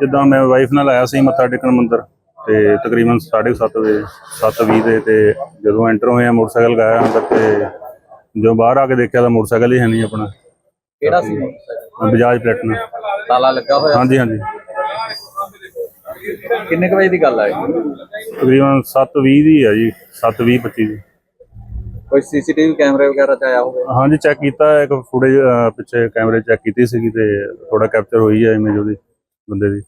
ਜਿੱਦਾਂ ਮੈਂ ਵਾਈਫ ਨਾਲ ਆਇਆ ਸੀ ਮੱਥਾ ਟੇਕਣ ਮੰਦਰ ਤੇ ਤਕਰੀਬਨ 7:30 ਵਜੇ 7:20 ਦੇ ਤੇ ਜਦੋਂ ਐਂਟਰ ਹੋਏ ਆ ਮੋਟਰਸਾਈਕਲ ਗਾਇਆ ਅੰਦਰ ਤੇ ਜਦੋਂ ਬਾਹਰ ਆ ਕੇ ਦੇਖਿਆ ਤਾਂ ਮੋਟਰਸਾਈਕਲ ਹੀ ਹੈ ਨਹੀਂ ਆਪਣਾ। ਕਿਹੜਾ ਸੀ ਮੋਟਰਸਾਈਕਲ? ਬਜਾਜ ਪਲੈਟਨਾ ਤਾਲਾ ਲੱਗਾ ਹੋਇਆ? ਹਾਂਜੀ ਹਾਂਜੀ। ਕਿੰਨੇ ਕੁ ਵਜੇ ਦੀ ਗੱਲ ਹੈ ਤਕਰੀਬਨ 7:20 ਦੀ ਆ ਜੀ 7:20 25 ਦੀ। ਕੋਈ ਸੀਸੀਟੀਵੀ ਕੈਮਰੇ ਵਗੈਰਾ ਚ ਆਇਆ ਹੋਵੇ? ਹਾਂਜੀ ਚੈੱਕ ਕੀਤਾ ਇੱਕ ਫੁਟੇਜ ਪਿੱਛੇ ਕੈਮਰੇ ਚੈੱਕ ਕੀਤੀ ਸੀਗੀ ਤੇ ਥੋੜਾ ਕੈਪਚਰ ਹੋਈ ਹੈ ਇਮੇਜ ਉਹਦੀ। ਬੰਦੇ ਦੀ।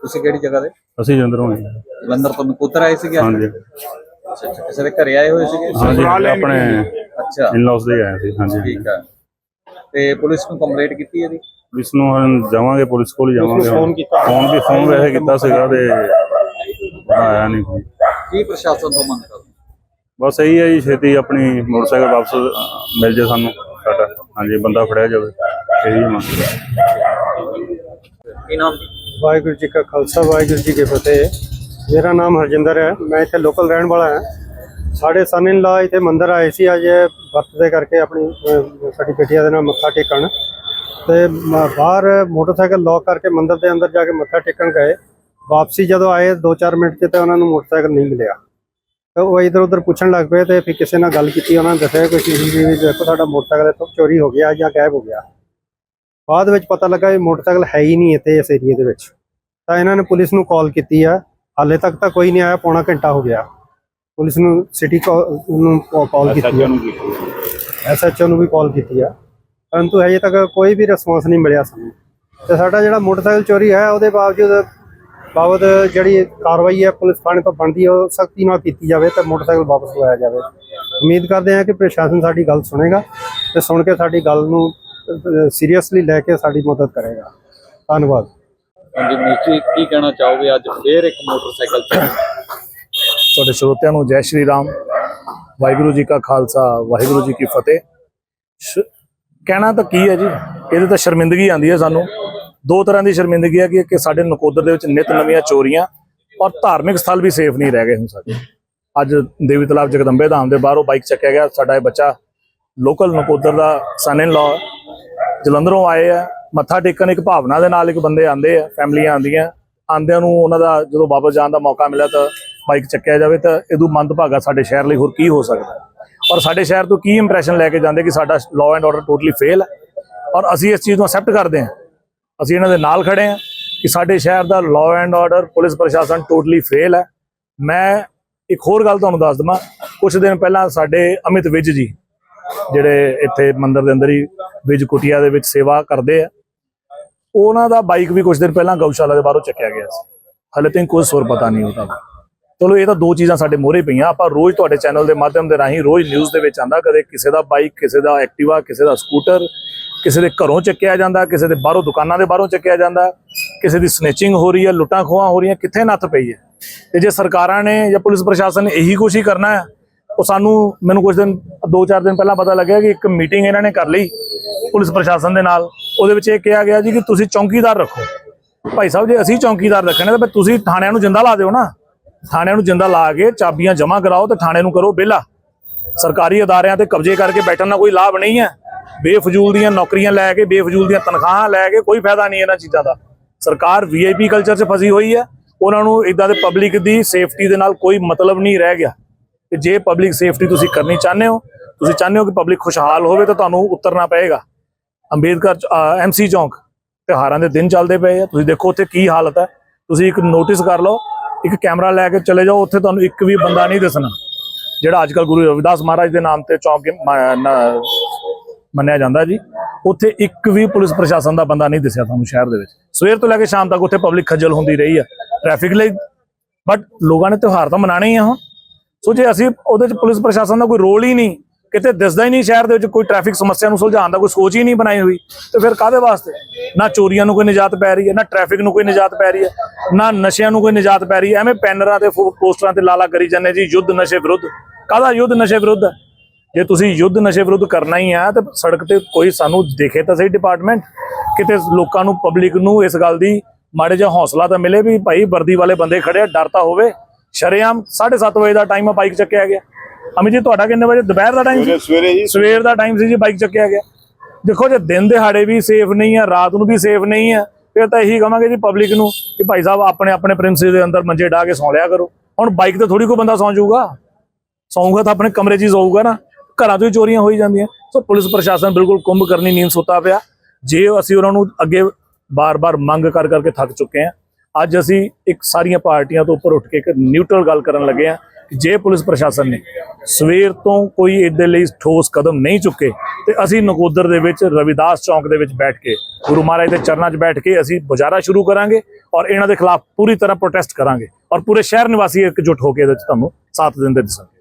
ਤੁਸੀਂ ਕਿਹੜੀ ਜਗ੍ਹਾ ਦੇ? ਅਸੀਂ ਜੰਦਰ ਹੋਏ ਜਲੰਧਰ ਤੋਂ ਨਕੋਦਰ ਆਏ ਸੀਗੇ? ਹਾਂਜੀ। ਅੱਛਾ ਅੱਛਾ ਕਿਸੇ ਦੇ ਘਰੇ ਆਏ ਹੋਏ ਸੀਗੇ? ਹਾਂਜੀ ਆਪਣੇ ਅੱਛਾ। ਇਨ-ਲॉज ਦੇ ਆਏ ਸੀ ਹਾਂਜੀ। ਠੀਕ ਹੈ ਤੇ ਪੁਲਿਸ ਨੂੰ ਕੰਪਲੇਂਟ ਕੀਤੀ ਇਹਦੀ? ਇਸ ਨੂੰ ਹੁਣ ਜਾਵਾਂਗੇ ਪੁਲਿਸ ਕੋਲ ਹੀ ਜਾਵਾਂਗੇ। ਫੋਨ ਕੀਤਾ? ਫੋਨ ਵੀ ਫੋਨ ਵੈਸੇ ਕੀਤਾ ਸੀਗਾ ਤੇ ਆਇਆ ਨਹੀਂ ਕੋਈ। ਕੀ ਪ੍ਰਸ਼ਾਸਨ ਤੋਂ ਮੰਗ ਕਰਦੇ? ਬਸ ਇਹੀ ਹੈ ਜੀ ਛੇਤੀ ਆਪਣੀ ਮੋਟਰਸਾਈਕਲ ਵਾਪਸ ਅਹ, ਮਿਲ ਜੇ ਸਾਨੂੰ ਸਾਡਾ। ਹਾਂਜੀ ਬੰਦਾ ਫੜਿਆ ਜਾਵੇ ਇਹੀ ਮੰਗ। ਕੀ ਨਾਮ? ਵਾਹਿਗੁਰੂ ਜੀ ਕਾ ਖਾਲਸਾ, ਵਾਹਿਗੁਰੂ ਜੀ ਕੀ ਫਤਿਹ। ਮੇਰਾ ਨਾਮ ਹਰਜਿੰਦਰ ਹੈ। ਮੈਂ ਇੱਥੇ ਲੋਕਲ ਰਹਿਣ ਵਾਲਾ ਹਾਂ। ਸਾਡੇ ਸਨ ਇਨ ਲਾ ਇੱਥੇ ਮੰਦਰ ਆਏ ਸੀ। ਅੱਜ ਵਰਤ ਦੇ ਕਰਕੇ ਆਪਣੀ ਸਾਡੀ ਬੇਟੀਆਂ ਦੇ ਨਾਲ ਮੱਥਾ ਟੇਕਣ। ਤੇ ਮ- ਬਾਹਰ ਮੋਟਰਸਾਈਕਲ ਲੌਕ ਕਰਕੇ ਮੰਦਰ ਦੇ ਅੰਦਰ ਜਾ ਕੇ ਮੱਥਾ ਟੇਕਣ ਗਏ। ਵਾਪਸੀ ਜਦੋਂ ਆਏ 2-4 ਮਿੰਟ 'ਚ ਤੇ ਉਹਨਾਂ ਨੂੰ ਮੋਟਰਸਾਈਕਲ ਨਹੀਂ ਮਿਲਿਆ। ਤਾਂ ਉਹ ਇਧਰ ਉਧਰ ਪੁੱਛਣ ਲੱਗ ਪਏ ਤੇ ਫਿਰ ਕਿਸੇ ਨਾਲ ਗੱਲ ਕੀਤੀ। ਉਹਨਾਂ ਨੇ ਦੱਸਿਆ ਕੋਈ ਸੀਸੀਟੀਵੀ ਦੇਖੋ, ਸਾਡਾ ਮੋਟਰਸਾਈਕਲ ਇੱਥੋਂ ਚੋਰੀ ਹੋ ਗਿਆ ਜਾਂ ਗਾਇਬ ਹੋ ਗਿਆ। ਬਾਅਦ ਵਿੱਚ ਪਤਾ ਲੱਗਾ ਇਹ ਮੋਟਰਸਾਈਕਲ ਹੈ ਹੀ ਨਹੀਂ ਇੱਥੇ ਇਸ ਏਰੀਏ ਦੇ ਵਿੱਚ। ਤਾਂ ਇਹਨਾਂ ਨੇ ਪੁਲਿਸ ਨੂੰ ਕਾਲ ਕੀਤੀ ਆ। ਹਾਲੇ ਤੱਕ ਤਾਂ ਕੋਈ ਨਹੀਂ ਆਇਆ ਪੌਣਾ ਘੰਟਾ ਹੋ ਗਿਆ। ਪੁਲਿਸ ਨੂੰ ਸਿਟੀ ਨੂੰ ਕਾਲ ਕੀਤੀ ਆ। ਐਸਐਚਓ ਨੂੰ ਵੀ। ਕਾਲ ਕੀਤੀ ਆ। ਪਰੰਤੂ ਹਜੇ ਤੱਕ ਕੋਈ ਵੀ ਰਿਸਪੌਂਸ ਨਹੀਂ ਮਿਲਿਆ ਸਾਨੂੰ। ਤੇ ਸਾਡਾ ਜਿਹੜਾ ਮੋਟਰਸਾਈਕਲ ਚੋਰੀ ਹੈ ਉਹਦੇ ਬਾਵਜੂਦ ਬਾਬਤ ਜਿਹੜੀ ਕਾਰਵਾਈ ਹੈ ਪੁਲਿਸ ਥਾਣੇ ਤੋਂ ਬਣਦੀ ਹੈ ਉਹ ਸਖਤੀ ਨਾਲ ਕੀਤੀ ਜਾਵੇ ਤੇ ਮੋਟਰਸਾਈਕਲ ਵਾਪਸ ਲਵਾਇਆ ਜਾਵੇ। ਉਮੀਦ ਕਰਦੇ ਹਾਂ ਕਿ ਪ੍ਰਸ਼ਾਸਨ ਸਾਡੀ ਗੱਲ ਸੁਣੇਗਾ ਤੇ ਸੁਣ ਕੇ ਸਾਡੀ ਗੱਲ ਨੂੰ ਸੀਰੀਅਸਲੀ ਲੈ ਕੇ ਸਾਡੀ ਮਦਦ ਕਰੇਗਾ। ਧੰਨਵਾਦ। ਹਾਂਜੀ ਮਿਸਟਰੀ ਕੀ ਕਹਿਣਾ ਚਾਹੋਗੇ? ਅੱਜ ਫੇਰ ਇੱਕ ਮੋਟਰਸਾਈਕਲ ਚੋਰੀ ਤੁਹਾਡੇ ਸਰੋਤਿਆਂ ਨੂੰ ਜੈ ਸ਼੍ਰੀ ਰਾਮ। ਵਾਹਿਗੁਰੂ ਜੀ ਕਾ ਖਾਲਸਾ ਵਾਹਿਗੁਰੂ ਜੀ ਕੀ ਫਤਿਹ। ਕਹਿਣਾ ਤਾਂ ਕੀ ਹੈ ਜੀ? ਇਹਦੇ ਤਾਂ ਸ਼ਰਮਿੰਦਗੀ ਆਂਦੀ ਹੈ ਸਾਨੂੰ। ਦੋ ਤਰ੍ਹਾਂ ਦੀ ਸ਼ਰਮਿੰਦਗੀ ਹੈ ਕਿ ਕਿ ਸਾਡੇ ਨਕੋਦਰ ਦੇ ਵਿੱਚ ਨਿਤ ਨਵੀਆਂ ਚੋਰੀਆਂ ਔਰ ਧਾਰਮਿਕ ਸਥਲ ਵੀ ਸੇਫ ਨਹੀਂ ਰਹਿ ਗਏ ਹੁਣ ਸਾਡੇ। ਅੱਜ ਦੇਵੀ ਤਲਾਬ ਜਗਦੰਬੇ ਧਾਮ ਦੇ ਬਾਹਰੋਂ ਬਾਈਕ ਚੱਕਿਆ ਗਿਆ। ਸਾਡਾ ਇਹ ਬੱਚਾ ਲੋਕਲ ਨਕੋਦਰ ਦਾ ਸਨ ਇਨ ਲਾ ਜਲੰਧਰੋਂ ਆਏ ਆ, ਮੱਥਾ ਟੇਕਣ ਇੱਕ ਭਾਵਨਾ ਦੇ ਨਾਲ ਇੱਕ ਬੰਦੇ ਆਂਦੇ ਆ, ਫੈਮਲੀਆਂ ਆਂਦੀਆਂ ਆਂਦਿਆਂ ਨੂੰ ਉਹਨਾਂ ਦਾ ਜਦੋਂ ਵਾਪਸ ਜਾਣ ਦਾ ਮੌਕਾ ਮਿਲਿਆ ਤਾਂ ਬਾਈਕ ਚੱਕਿਆ ਜਾਵੇ ਤਾਂ ਇਹਦੂ ਮੰਦਭਾਗਾ ਸਾਡੇ ਸ਼ਹਿਰ ਲਈ ਹੋਰ ਕੀ ਹੋ ਸਕਦਾ ਔਰ ਸਾਡੇ ਸ਼ਹਿਰ ਤੋਂ ਕੀ ਇੰਪ੍ਰੈਸ਼ਨ ਲੈ ਕੇ ਜਾਂਦੇ ਕਿ ਸਾਡਾ law and order totally fail ਹੈ? ਔਰ ਅਸੀਂ ਇਸ ਚੀਜ਼ ਨੂੰ ਅਸੈਪਟ ਕਰਦੇ ਹਾਂ। ਅਸੀਂ ਇਹਨਾਂ ਦੇ ਨਾਲ ਖੜੇ ਹਾਂ ਕਿ ਸਾਡੇ ਸ਼ਹਿਰ ਦਾ ਲਾਅ ਐਂਡ ਆਰਡਰ ਪੁਲਿਸ ਪ੍ਰਸ਼ਾਸਨ ਟੋਟਲੀ ਫੇਲ ਹੈ। ਮੈਂ ਇੱਕ ਹੋਰ ਗੱਲ ਤੁਹਾਨੂੰ ਦੱਸ ਦਵਾਂ। ਕੁਝ ਦਿਨ ਪਹਿਲਾਂ ਸਾਡੇ ਅਮਿਤ ਵਿਜ ਜੀ ਜਿਹੜੇ ਇੱਥੇ ਮੰਦਿਰ ਦੇ ਅੰਦਰ ਹੀ ਵਿਜ ਕੁਟਿਆ ਦੇ ਵਿੱਚ ਸੇਵਾ ਕਰਦੇ ਆ, ਉਹਨਾਂ ਦਾ ਬਾਈਕ ਵੀ ਕੁਝ ਦਿਨ ਪਹਿਲਾਂ ਗਊਸ਼ਾਲਾ ਦੇ ਬਾਹਰੋਂ ਚੱਕਿਆ ਗਿਆ ਸੀ। ਹਲੇ ਤੱਕ ਕੋਈ ਸੁਰ ਪਤਾ ਨਹੀਂ ਉਹਦਾ। ਚਲੋ ਇਹ ਤਾਂ ਦੋ ਚੀਜ਼ਾਂ ਸਾਡੇ ਮੋਹਰੇ ਪਈਆਂ, ਆਪਾਂ ਰੋਜ਼ ਤੁਹਾਡੇ ਚੈਨਲ ਦੇ ਮਾਧਿਅਮ ਦੇ ਰਾਹੀਂ ਰੋਜ਼ ਨਿਊਜ਼ ਦੇ ਵਿੱਚ ਆਂਦਾ, ਕਦੇ ਕਿਸੇ ਦਾ ਬਾਈਕ ਕਿਸੇ ਦਾ ਐਕਟਿਵਾ ਕਿਸੇ ਦਾ ਸਕੂਟਰ ਕਿਸੇ ਦੇ ਘਰੋਂ ਚੱਕਿਆ ਜਾਂਦਾ, ਕਿਸੇ ਦੇ ਬਾਹਰੋਂ ਦੁਕਾਨਾਂ ਦੇ ਬਾਹਰੋਂ ਚੱਕਿਆ ਜਾਂਦਾ, ਕਿਸੇ ਦੀ ਸਨੇਚਿੰਗ ਹੋ ਰਹੀ ਹੈ, ਲੁੱਟਾਂ ਖੋਹਾਂ ਹੋ ਰਹੀਆਂ, ਕਿੱਥੇ ਨੱਥ ਪਈ ਹੈ? ਤੇ ਜੇ ਸਰਕਾਰਾਂ ਨੇ ਜਾਂ ਪੁਲਿਸ ਪ੍ਰਸ਼ਾਸਨ ਨੇ ਇਹੀ ਕੁਛ ਹੀ ਕਰਨਾ ਹੈ ਉਹ ਸਾਨੂੰ ਮੈਨੂੰ ਕੁਝ ਦਿਨ, ਦੋ ਚਾਰ ਦਿਨ ਪਹਿਲਾਂ ਪਤਾ ਲੱਗਿਆ ਕਿ ਇੱਕ ਮੀਟਿੰਗ ਇਹਨਾਂ ਨੇ ਕਰ ਲਈ ਪੁਲਿਸ ਪ੍ਰਸ਼ਾਸਨ ਦੇ ਨਾਲ। ਉਹਦੇ ਵਿੱਚ ਇਹ ਕਿਹਾ ਗਿਆ ਜੀ ਕਿ ਤੁਸੀਂ ਚੌਕੀਦਾਰ ਰੱਖੋ। ਭਾਈ ਸਾਹਿਬ, ਜੇ ਅਸੀਂ ਚੌਕੀਦਾਰ ਰੱਖਣੇ ਤਾਂ ਫਿਰ ਤੁਸੀਂ ਥਾਣਿਆਂ ਨੂੰ ਜਿੰਦਾ ਲਾ ਦਿਓ ਨਾ। ਥਾਣਿਆਂ ਨੂੰ ਜਿੰਦਾ ਲਾ ਕੇ ਚਾਬੀਆਂ ਜਮ੍ਹਾਂ ਕਰਾਓ ਤੇ ਥਾਣੇ ਨੂੰ ਕਰੋ ਵਿਹਲਾ। ਸਰਕਾਰੀ ਅਦਾਰਿਆਂ ਤੇ ਕਬਜ਼ੇ ਕਰਕੇ ਬੈਠਣ ਦਾ ਕੋਈ ਲਾਭ ਨਹੀਂ ਹੈ। ਬੇਫਜ਼ੂਲ ਦੀਆਂ ਨੌਕਰੀਆਂ ਲੈ ਕੇ, ਬੇਫਜ਼ੂਲ ਦੀਆਂ ਤਨਖਾਹਾਂ ਲੈ ਕੇ ਕੋਈ ਫਾਇਦਾ ਨਹੀਂ ਇਹਨਾਂ ਚੀਜ਼ਾਂ ਦਾ। ਸਰਕਾਰ ਵੀਆਈਪੀ ਕਲਚਰ 'ਚ ਫਸੀ ਹੋਈ ਹੈ। ਉਹਨਾਂ ਨੂੰ ਇਦਾਂ ਦੇ ਪਬਲਿਕ ਦੀ ਸੇਫਟੀ ਦੇ ਨਾਲ ਕੋਈ ਮਤਲਬ ਨਹੀਂ ਰਹਿ ਗਿਆ। ਤੇ ਜੇ ਪਬਲਿਕ ਸੇਫਟੀ ਤੁਸੀਂ ਕਰਨੀ ਚਾਹੁੰਦੇ ਹੋ, ਤੁਸੀਂ ਚਾਹੁੰਦੇ ਹੋ ਕਿ ਪਬਲਿਕ ਖੁਸ਼ਹਾਲ ਹੋਵੇ ਤਾਂ ਤੁਹਾਨੂੰ ਉਤਰਨਾ ਪਏਗਾ। ਅੰਬੇਦਕਰ ਐਮਸੀ ਚੌਂਕ, ਤਿਉਹਾਰਾਂ ਦੇ ਦਿਨ ਚੱਲਦੇ ਪਏ ਆ। ਤੁਸੀਂ ਦੇਖੋ ਉੱਥੇ ਕੀ ਹਾਲਤ ਹੈ ਤੁਸੀਂ ਇੱਕ ਨੋਟਿਸ ਕਰ ਲਓ, ਇੱਕ ਕੈਮਰਾ ਲੈ ਕੇ ਚਲੇ ਜਾਓ, ਉੱਥੇ ਤੁਹਾਨੂੰ ਇੱਕ ਵੀ ਬੰਦਾ ਨਹੀਂ ਦਿਸਣਾ। ਜਿਹੜਾ ਅੱਜ ਅੱਜਕੱਲ ਗੁਰੂ ਰਵਿਦਾਸ ਮਹਾਰਾਜ ਦੇ ਨਾਮ ਤੇ ਚੌਂਕ ਮੰਨਿਆ ਜਾਂਦਾ ਜੀ, ਉੱਥੇ ਇੱਕ ਵੀ ਪੁਲਿਸ ਪ੍ਰਸ਼ਾਸਨ ਦਾ ਬੰਦਾ ਨਹੀਂ ਦਿਸਿਆ ਤੁਹਾਨੂੰ ਸ਼ਹਿਰ ਦੇ ਵਿੱਚ। ਸਵੇਰ ਤੋਂ ਲੈ ਕੇ ਸ਼ਾਮ ਤੱਕ ਉੱਥੇ ਪਬਲਿਕ ਖੱਜਲ ਹੁੰਦੀ ਰਹੀ ਆ ਟ੍ਰੈਫਿਕ ਲਈ। ਬਟ ਲੋਕਾਂ ਨੇ ਤਿਉਹਾਰ ਤਾਂ ਮਨਾਣੇ ਹੀ ਆ ਹੁਣ। ਸੋ ਜੇ ਅਸੀਂ ਉਹਦੇ ਚ ਪੁਲਿਸ ਪ੍ਰਸ਼ਾਸਨ ਦਾ ਕੋਈ ਰੋਲ ਹੀ ਨਹੀਂ, ਕਿਤੇ ਦਿਸਦਾ ਹੀ ਨਹੀਂ ਸ਼ਹਿਰ ਦੇ ਵਿੱਚ ਕੋਈ ਟ੍ਰੈਫਿਕ ਸਮੱਸਿਆ ਨੂੰ ਸੁਲਝਾਉਣ ਦਾ, ਕੋਈ ਸੋਚ ਹੀ ਨਹੀਂ ਬਣਾਈ ਹੋਈ, ਤੇ ਫਿਰ ਕਾਦੇ ਵਾਸਤੇ? ਨਾ ਚੋਰੀਆਂ ਨੂੰ ਕੋਈ ਨਿਜਾਤ ਪੈ ਰਹੀ ਹੈ, ਨਾ ਟ੍ਰੈਫਿਕ ਨੂੰ ਕੋਈ ਨਿਜਾਤ ਪੈ ਰਹੀ ਹੈ, ਨਾ ਨਸ਼ਿਆਂ ਨੂੰ ਕੋਈ ਨਿਜਾਤ ਪੈ ਰਹੀ ਹੈ। ਐਵੇਂ ਪੈਨਰਾਂ ਤੇ ਫੋ- ਪੋਸਟਰਾਂ ਤੇ ਲਾਲਾ ਕਰੀ ਜਾਂਦੇ ਜੀ, ਯੁੱਧ ਨਸ਼ੇ ਵਿਰੁੱਧ। ਕਾਹਦਾ ਯੁੱਧ ਨਸ਼ੇ ਵਿਰੁੱਧ? ਹੈ? ਜੇ ਤੁਸੀਂ ਯੁੱਧ ਨਸ਼ੇ ਵਿਰੁੱਧ ਕਰਨਾ ਹੀ ਆ, ਤਾਂ ਸੜਕ ਤੇ ਕੋਈ ਸਾਨੂੰ ਦੇਖੇ ਤਾਂ ਸਹੀ ਡਿਪਾਰਟਮੈਂਟ ਕਿਤੇ ਲੋਕਾਂ ਨੂੰ ਪਬਲਿਕ ਨੂੰ ਇਸ ਗੱਲ ਦੀ ਮਾੜੇ ਜਿਹਾ ਹੌਸਲਾ ਤਾਂ ਮਿਲੇ ਵੀ ਭਾਈ ਵਰਦੀ ਵਾਲੇ ਬੰਦੇ ਖੜੇ ਆ, ਡਰ ਤਾਂ ਹੋਵੇ। ਸ਼ਰੇਆਮ 7:30 ਵਜੇ ਦਾ ਟਾਈਮ ਆ ਬਾਈਕ ਚੱਕਿਆ ਗਿਆ। ਅਮੀ ਜੀ ਤੁਹਾਡਾ ਕਿੰਨੇ ਵਜੇ? ਦੁਪਹਿਰ ਦਾ ਟਾਈਮ ਸੀ? ਸਵੇਰੇ ਜੀ। ਸਵੇਰ ਦਾ ਟਾਈਮ ਸੀ ਜੀ ਬਾਈਕ ਚੱਕਿਆ ਗਿਆ। ਦੇਖੋ ਜੇ ਦਿਨ ਦਿਹਾੜੇ ਵੀ ਸੇਫ ਨਹੀਂ ਆ ਰਾਤ ਨੂੰ ਵੀ ਸੇਫ ਨਹੀਂ ਆ ਫਿਰ ਤਾਂ ਇਹੀ ਕਹਾਂਗੇ ਜੀ ਪਬਲਿਕ ਨੂੰ ਕਿ ਭਾਈ ਸਾਹਿਬ ਆਪਣੇ ਆਪਣੇ ਪ੍ਰਿੰਸਿਸ ਦੇ ਅੰਦਰ ਮੰਜੇ ਢਾ ਕੇ ਸੌਂ ਲਿਆ ਕਰੋ। ਹੁਣ ਬਾਈਕ ਤੇ ਥੋੜੀ ਕੋਈ ਬੰਦਾ ਸੌਂ ਜਾਊਗਾ? ਸੌਂਗਾ ਤਾਂ ਆਪਣੇ ਕਮਰੇ 'ਚ ਹੀ ਸੌਊਗਾ ਨਾ। ਘਰਾਂ ਤੋਂ ਹੀ ਚੋਰੀਆਂ ਹੋਈ ਜਾਂਦੀਆਂ। ਸੋ ਪੁਲਿਸ ਪ੍ਰਸ਼ਾਸਨ ਬਿਲਕੁਲ ਕੁੰਭ ਕਰਨੀ ਨੀਂਦ ਸੁੱਤਾ ਪਿਆ। ਜੇ ਅਸੀਂ ਉਹਨਾਂ ਨੂੰ ਅੱਗੇ ਬਾਰ-ਬਾਰ ਮੰਗ ਕਰ ਕਰਕੇ ਥੱਕ ਚੁੱਕੇ ਹਾਂ ਅੱਜ ਅਸੀਂ ਇੱਕ ਸਾਰੀਆਂ ਪਾਰਟੀਆਂ ਤੋਂ ਉੱਪਰ ਉੱਠ ਕੇ ਇੱਕ ਨਿਊਟਰਲ ਗੱਲ ਕਰਨ ਲੱਗੇ ਹਾਂ ਕਿ ਜੇ ਪੁਲਿਸ ਪ੍ਰਸ਼ਾਸਨ ਨੇ ਸਵੇਰ ਤੋਂ ਕੋਈ ਇਹਦੇ ਲਈ ਠੋਸ ਕਦਮ ਨਹੀਂ ਚੁੱਕੇ ਤੇ ਅਸੀਂ ਨਕੋਦਰ ਦੇ ਵਿੱਚ, ਰਵਿਦਾਸ ਚੌਂਕ ਦੇ ਵਿੱਚ ਬੈਠ ਕੇ, ਗੁਰੂ ਮਹਾਰਾਜ ਦੇ ਚਰਨਾਂ 'ਚ ਬੈਠ ਕੇ ਅਸੀਂ ਮੁਜ਼ਾਹਰਾ ਸ਼ੁਰੂ ਕਰਾਂਗੇ ਔਰ ਇਹਨਾਂ ਦੇ ਖਿਲਾਫ ਪੂਰੀ ਤਰ੍ਹਾਂ ਪ੍ਰੋਟੈਸਟ ਕਰਾਂਗੇ ਔਰ ਪੂਰੇ ਸ਼ਹਿਰ ਨਿਵਾਸੀ ਇਕਜੁੱਟ ਹੋ ਕੇ ਇਹਦੇ ਵਿੱਚ ਤੁਹਾਨੂੰ ਸਾਥ ਦਿੰਦੇ ਦਿਸਾਂਗੇ।